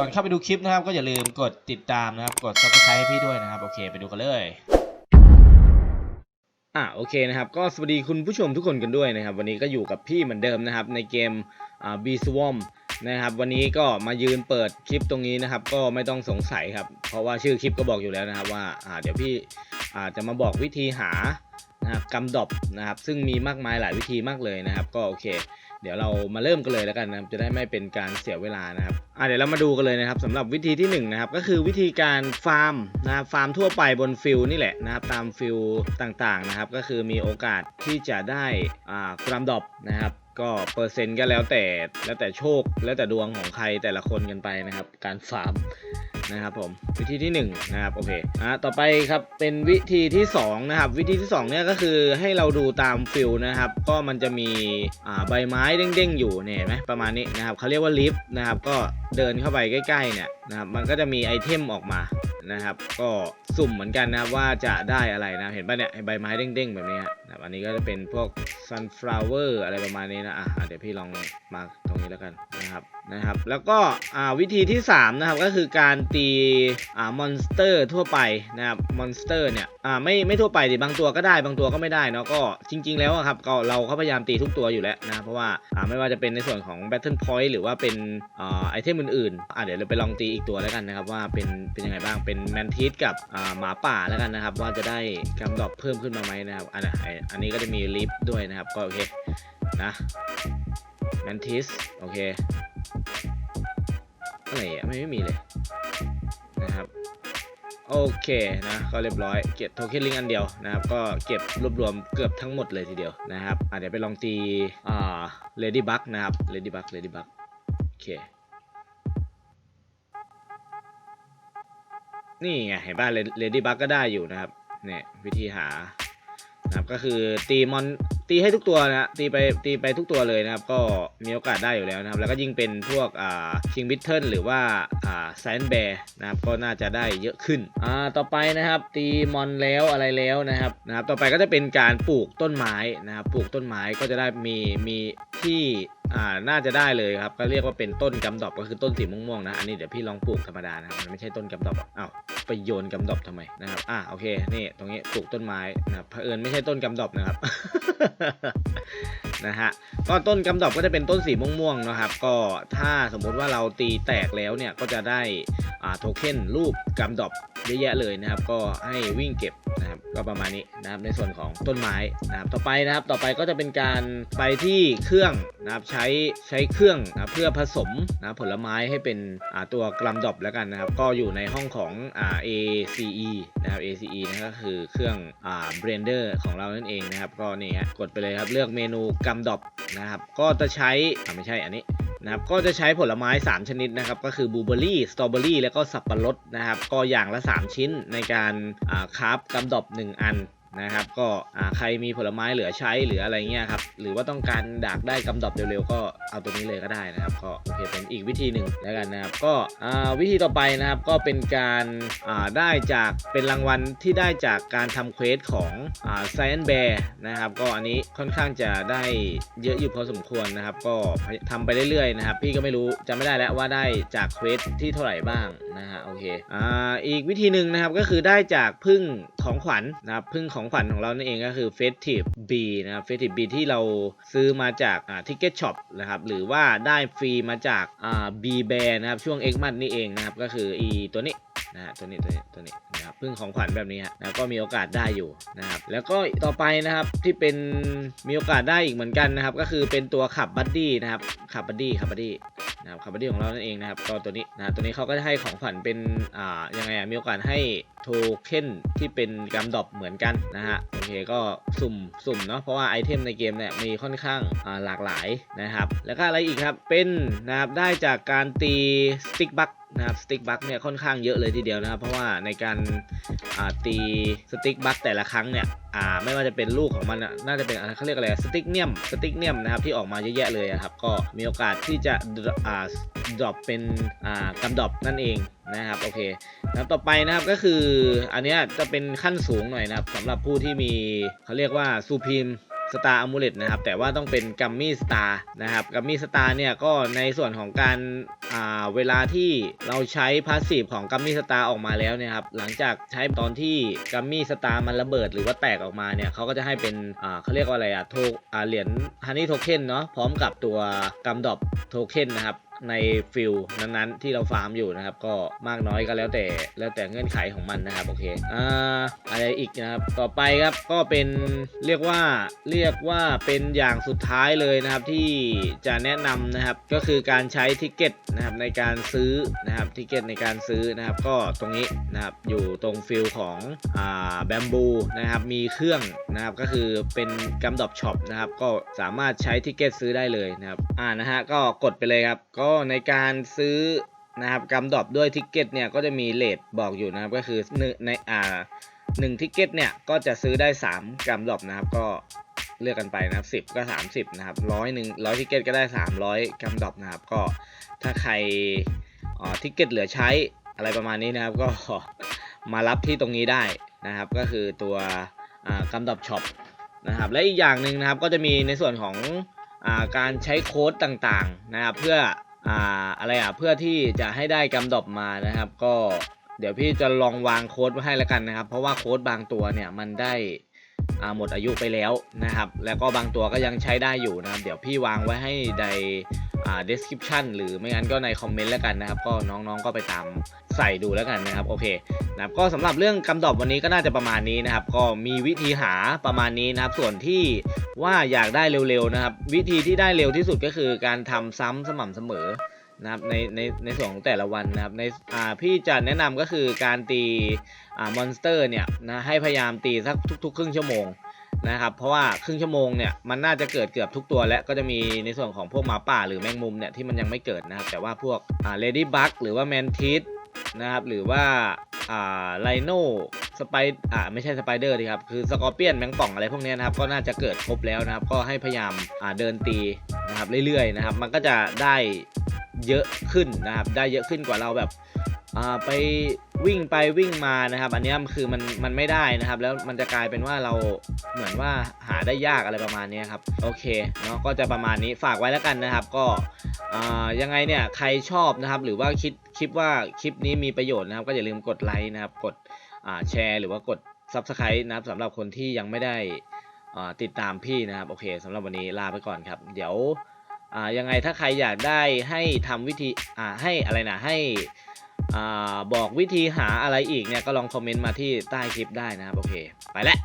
ก่อนเข้าไปดูคลิปนะครับ ก็อย่าลืมกดติดตามนะครับ กด subscribe ให้พี่ด้วยนะครับ โอเค ไปดูกันเลย อะโอเคนะครับ ก็สวัสดีคุณผู้ชมทุกคนกันด้วยนะครับ วันนี้ก็อยู่กับพี่เหมือนเดิมนะครับ ในเกมอ่า B Swarm นะครับ วันนี้ก็มายืนเปิดคลิปตรงนี้นะครับ ก็ไม่ต้องสงสัยครับ เพราะว่าชื่อคลิปก็บอกอยู่แล้วนะครับว่าอ่าเดี๋ยวพี่อาจะมาบอกวิธีหา นะครับกำดอบนะครับ ซึ่งมีมากมายหลายวิธีมากเลยนะครับ ก็โอเค เดี๋ยวเรามาเริ่มกันเลยแล้วกันนะครับจะได้ไม่เป็นการเสียเวลานะครับอะเดี๋ยวเรามาดูกันเลยนะครับสำหรับวิธีที่1นงนะครับก็คือวิธีการฟาร์มนะครับฟาร์มทั่วไปบนฟิลนี่แหละนะครับตามฟิลต่างๆนะครับ ก็คือมีโอกาสที่จะได้อ่ากรัมดอบนะครับก็เปอร์เซ็นต์ก็แล้วแต่แล้วแต่โชคแล้วแต่ดวงของใครแต่ละคนกันไปนะครับ การฟาร์ม นะครับผมวิธีที่1นะครับโอเคอะต่อไปครับเป็นวิธีที่2นะครับวิธีที่2เนี่ยก็คือให้เราดูตามฟิลนะครับก็มันจะมีอ่าใบไม้เด้งๆอยู่เนี่ยเห็นไหมประมาณนี้นะครับเขาเรียกว่าลิฟต์นะครับก็เดินเข้าไปใกล้ๆเนี่ยนะครับมันก็จะมีไอเทมออกมานะครับ ก็สุ่มเหมือนกันนะครับว่าจะได้อะไรนะเห็นป่ะเนี่ยใบไม้เด้งๆแบบนี้นะครับอันนี้ก็จะเป็นพวก sunflower อะไรประมาณนี้นะอะเดี๋ยวพี่ลองมาตรงนี้แล้วกันนะครับนะครับ แล้วก็อ่าวิธีที่ 3 นะครับก็คือการตีอ่ามอนสเตอร์ทั่วไปนะครับมอนสเตอร์เนี่ยอ่าไม่ไม่ทั่วไปดิบางตัวก็ได้บางตัวก็ไม่ได้เนาะก็จริง ๆ แล้วครับก็เราก็พยายามตีทุกตัวอยู่แล้วนะเพราะว่าอ่าไม่ว่าจะเป็นในส่วนของ Battle Point หรือว่าเป็นอ่าไอเทมอื่นๆอ่าเดี๋ยวเราไปลองตีอีกตัวแล้วกันนะครับว่าเป็นเป็นยังไงบ้างเป็นแมนทิสกับอ่าหมาป่าแล้วกันนะครับว่าจะได้กำดอกเพิ่มขึ้นมาไหมนะครับอันน่ะไอันนี้ก็จะมีลิฟด้วยนะครับ ก็โอเค นะแมนทิส โอเค อะไรอะไม่ไม่มีเลย นะครับ โอเคนะ ก็เรียบร้อย เก็บโทเค็นลิงอันเดียวนะครับ ก็เก็บรวบรวมเกือบทั้งหมดเลยทีเดียวนะครับอะเดี๋ยวไปลองตี อ่าเลดี้บักนะครับเลดี้บักเลดี้บักโอเคนี่ไงเห็นป่ะเลดี้บักก็ได้อยู่นะครับ เนี่ย วิธีหา นะครับก็คือตีมอนตีให้ทุกตัวนะตีไปตีไปทุกตัวเลยนะครับ ก็มีโอกาสได้อยู่แล้วนะครับ แล้วก็ยิ่งเป็นพวกอ่าคิงบิทเทิลหรือว่าอ่าแซนแบร์นะครับก็น่าจะได้เยอะขึ้นอ่าต่อไปนะครับตีมอนแล้วอะไรแล้วนะครับนะครับ ต่อไปก็จะเป็นการปลูกต้นไม้นะครับปลูกต้นไม้ก็จะได้มีมีที่อ่าน่าจะได้เลยครับก็เรียกว่าเป็นต้นกำดอบก็คือต้นสีม่วงๆนะอันนี้เดี๋ยวพี่ลองปลูกธรรมดานะครับมันไม่ใช่ต้นกำดอบอ้าว ไปโยนกำดอบทำไมนะครับ อะโอเค นี่ตรงนี้ปลูกต้นไม้นะครับเผอิญไม่ใช่ต้นกำดอบนะครับ นะฮะ ก็ต้นกำดอบก็จะเป็นต้นสีม่วงๆนะครับ ก็ถ้าสมมุติว่าเราตีแตกแล้วเนี่ยก็จะได้อ่าโทเค็นรูปกำดอบเยอะแยะเลยนะครับ ก็ให้วิ่งเก็บนะครับ ก็ประมาณนี้นะครับในส่วนของต้นไม้นะครับต่อไปนะครับต่อไปก็จะเป็นการไปที่เครื่องนะครับใช้ใช้เครื่องนะเพื่อผสมนะผลไม้ให้เป็นตัวกลัมดอบแล้วกันนะครับ ก็อยู่ในห้องของอ่า ACE นะครับ ACE นะก็คือเครื่องอ่า blender ของเรานั่นเองนะครับ ก็นี่ฮะกดไปเลยครับเลือกเมนูกลัมดอบนะครับ ก็จะใช้ไม่ใช่อันนี้ นะครับก็จะใช้ผลไม้ 3 ชนิดนะครับก็คือบลูเบอรี่สตรอเบอรี่แล้วก็สับปะรดนะครับก็อย่างละ 3 ชิ้นในการคาคราบกำดอบ 1 อัน นะครับ ก็ใครมีผลไม้เหลือใช้หรืออะไรเงี้ยครับ หรือว่าต้องการดากได้กำดอบเร็วๆก็เอาตัวนี้เลยก็ได้นะครับ ก็โอเคเป็นอีกวิธีหนึ่งแล้วกันนะครับ ก็วิธีต่อไปนะครับก็เป็นการได้จากเป็นรางวัลที่ได้จากการทำเควสของไซแอนแบร์นะครับ ก็อันนี้ค่อนข้างจะได้เยอะอยู่พอสมควรนะครับ ก็ทำไปเรื่อยๆนะครับ พี่ก็ไม่รู้จำไม่ได้แล้วว่าได้จากเควสที่เท่าไหร่บ้างนะฮะโอเคอ่าอีกวิธีหนึ่งนะครับก็คือได้จากพึ่ง ของขวัญนะครับพึ่งของขวัญของเรานั่นเองก็คือ Festive B นะครับ Festive B ที่เราซื้อมาจากอ่า Ticket Shop นะครับหรือว่าได้ฟรีมาจากอ่า B Bear นะครับช่วง X มันนี่เองนะครับก็คืออีตัวนี้นะฮะตัวนี้ตัวนี้ตัวนี้นะครับพึ่งของขวัญแบบนี้ฮะแล้วก็มีโอกาสได้อยู่นะครับแล้วก็ต่อไปนะครับที่เป็นมีโอกาสได้อีกเหมือนกันนะครับก็คือเป็นตัวขับบัดดี้นะครับขับบัดดี้ขับบัดดี้ นะครับขับบัดดี้ของเรานั่นเองนะครับก็ตัวนี้นะตัวนี้เขาก็จะให้ของขวัญเป็นอ่ายังไงอะมีโอกาสให้โทเค็นที่เป็นกัมดอบเหมือนกันนะฮะโอเคก็สุ่มสุ่มเนาะเพราะว่าไอเทมในเกมเนี่ยมีค่อนข้างอ่าหลากหลายนะครับ แล้วก็อะไรอีกครับเป็นนะครับได้จากการตีสติ๊กบัค นะครับสติ๊กบัคเนี่ยค่อนข้างเยอะเลยทีเดียวนะครับเพราะว่าในการาตีสติ๊กบัคแต่ละครั้งเนี่ยไม่ว่าจะเป็นลูกของมันน่าจะเป็นเขาเรียกอะไรสติ๊กเนียมสติ๊กเนียมนะครับที่ออกมาเยอะแยะเลยครับก็มีโอกาสที่จะดรอปเป็นอ่ากำดรอปนั่นเองนะครับโอเคนะคต่อไปนะครับก็คืออันนี้จะเป็นขั้นสูงหน่อยนะครับสำหรับผู้ที่มีเขาเรียกว่าซูพีม สตาร์อะมูเลตนะครับแต่ว่าต้องเป็นกัมมี่สตาร์นะครับกัมมี่สตาร์เนี่ยก็ในส่วนของการอ่าเวลาที่เราใช้พาสซีฟของกัมมี่สตาร์ออกมาแล้วเนี่ยครับหลังจากใช้ตอนที่กัมมี่สตาร์มันระเบิดหรือว่าแตกออกมาเนี่ยเขาก็จะให้เป็นอ่าเขาเรียกว่าอะไรอะโทอ่าเหรียญฮันนี่โทเค็นเนาะพร้อมกับตัวกัมดอบโทเค็นนะครับ ในฟิลนั้นๆ ที่เราฟาร์มอยู่นะครับ ก็มากน้อยก็แล้วแต่แล้วแต่เงื่อนไขของมันนะครับโอเคอ่าอะไรอีกนะครับ ต่อไปครับก็เป็นเรียกว่าเรียกว่าเป็นอย่างสุดท้ายเลยนะครับที่จะแนะนำนะครับก็คือการใช้ทิกเก็ตนะครับในการซื้อนะครับทิกเก็ตในการซื้อนะครับ ก็ตรงนี้นะครับอยู่ตรงฟิลของอ่าแบมบูนะครับมีเครื่องนะครับก็คือเป็นกัมดอปช็อปนะครับก็สามารถใช้ทิกเก็ตซื้อได้เลยนะครับอ่านะฮะก็กดไปเลยครับก็ในการซื้อนะครับกัมดอปด้วยทิกเก็ตเนี่ยก็จะมีเลทบอกอยู่นะครับก็คือหนึ่งในอ่าหนึ่งทิกเก็ตเนี่ยก็จะซื้อได้ 3กัมดอปนะครับก็เลือกกันไปนะครับ 10 ก็ 30 นะครับร้อยหนึ่งร้อยทิกเก็ตก็ได้ 300กัมดอปนะครับก็ถ้าใครอ่าทิกเก็ตเหลือใช้อะไรประมาณนี้นะครับ ก็มารับที่ตรงนี้ได้นะครับ ก็คือตัวกัมดอปช็อปนะครับและอีกอย่างหนึ่งนะครับก็จะมีในส่วนของอาการใช้โค้ดต่างๆนะครับ เพื่อ อ่าอะไรอะเพื่อที่จะให้ได้กำดอบมานะครับ ก็เดี๋ยวพี่จะลองวางโค้ดไว้ให้แล้วกันนะครับ เพราะว่าโค้ดบางตัวเนี่ยมันได้หมดอายุไปแล้วนะครับ แล้วก็บางตัวก็ยังใช้ได้อยู่นะครับ เดี๋ยวพี่วางไว้ให้ใน description หรือไม่งั้นก็ในคอมเมนต์แล้วกันนะครับ ก็น้องๆก็ไปตามใส่ดูแล้วกันนะครับโอเคนะครับก็สำหรับเรื่องกำดอบวันนี้ก็น่าจะประมาณนี้นะครับ ก็มีวิธีหาประมาณนี้นะครับ ส่วนที่ว่าอยากได้เร็วๆนะครับ วิธีที่ได้เร็วที่สุดก็คือการทำซ้ำสม่ำเสมอนะครับในในในส่วนของแต่ละวันนะครับในอ่าพี่จะแนะนำก็คือการตีอ่ามอนสเตอร์เนี่ยนะให้พยายามตีสักทุก ๆ ครึ่งชั่วโมง นะครับ เพราะว่าครึ่งชั่วโมงเนี่ยมันน่าจะเกิดเกือบทุกตัวและก็จะมีในส่วนของพวกหมาป่าหรือแมงมุมเนี่ยที่มันยังไม่เกิดนะครับ แต่ว่าพวกอ่าเลดี้บัคหรือว่าแมนทิสนะครับหรือว่าอ่าไลโนสไปอ่าไม่ใช่สไปเดอร์ดีครับ คือสกอร์เปียนแมงป่องอะไรพวกนี้นะครับ ก็น่าจะเกิดครบแล้วนะครับ ก็ให้พยายามอ่าเดินตีนะครับเรื่อยๆนะครับ มันก็จะได้เยอะขึ้นนะครับ ได้เยอะขึ้นกว่าเราแบบ อ่าไปวิ่งไปวิ่งมานะครับ อันนี้คือมันมันไม่ได้นะครับ แล้วมันจะกลายเป็นว่าเราเหมือนว่าหาได้ยากอะไรประมาณนี้ครับโอเคเนาะก็จะประมาณนี้ฝากไว้แล้วกันนะครับ ก็ยังไงเนี่ยใครชอบนะครับ หรือว่าคิดคิดว่าคลิปนี้มีประโยชน์นะครับ ก็อย่าลืมกดไลค์นะครับ กดแชร์หรือว่ากด Subscribe นะครับสำหรับคนที่ยังไม่ได้ติดตามพี่นะครับโอเคสำหรับวันนี้ลาไปก่อนครับ เดี๋ยวยังไงถ้าใครอยากได้ให้ทำวิธีให้อะไรนะให้ บอกวิธีหาอะไรอีกเนี่ยก็ลองคอมเมนต์มาที่ใต้คลิปได้นะครับโอเค ไปแล้ว